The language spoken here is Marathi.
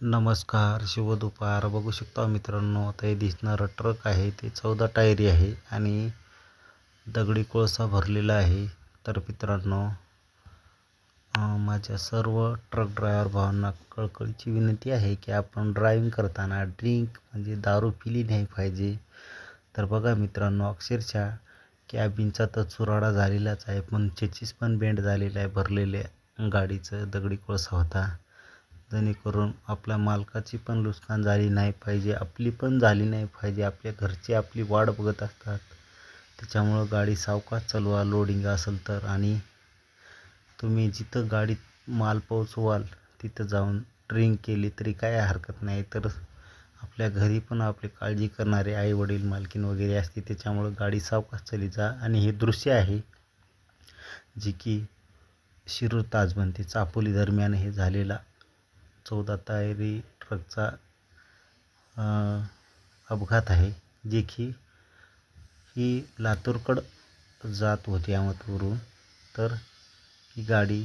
नमस्कार शुभ दुपार बघू शकता मित्रांनो आता हे दिसणारं ट्रक आहे ते चौदा टायरी आहे आणि दगडी कोळसा भरलेला आहे. तर मित्रांनो माझ्या सर्व ट्रक ड्रायव्हर भावांना कळकळीची विनंती आहे की आपण ड्रायव्हिंग करताना ड्रिंक म्हणजे दारू पिली नाही पाहिजे. तर बघा मित्रांनो अक्षरशः कॅबिनचा तर चुराडा झालेलाच आहे पण चेचीस पण बेंड झालेला आहे भरलेल्या गाडीचं दगडी कोळसा होता. जेणेकरून आपल्या मालकाची पण नुकसान झाली नाही पाहिजे आपली पण झाली नाही पाहिजे आपल्या घरचे आपली वाट बघत असतात. त्याच्यामुळं गाडी सावकाश चालवा लोडिंग असेल तर. आणि तुम्ही जिथं गाडीत माल पोचवाल तिथं जाऊन ड्रिंक केली तरी काय हरकत नाही. तर आपल्या घरी पण आपली काळजी करणारे आई वडील मालकीन वगैरे असते त्याच्यामुळं गाडी सावकाश चाली जा. आणि हे दृश्य आहे जे की शिरूर ताजबंदी चापोली दरम्यान हे झालेला चौदा टायरी ट्रकचा अपघात आहे जे की ही लातूरकडं जात होती अहमदपूरहून. तर ही गाडी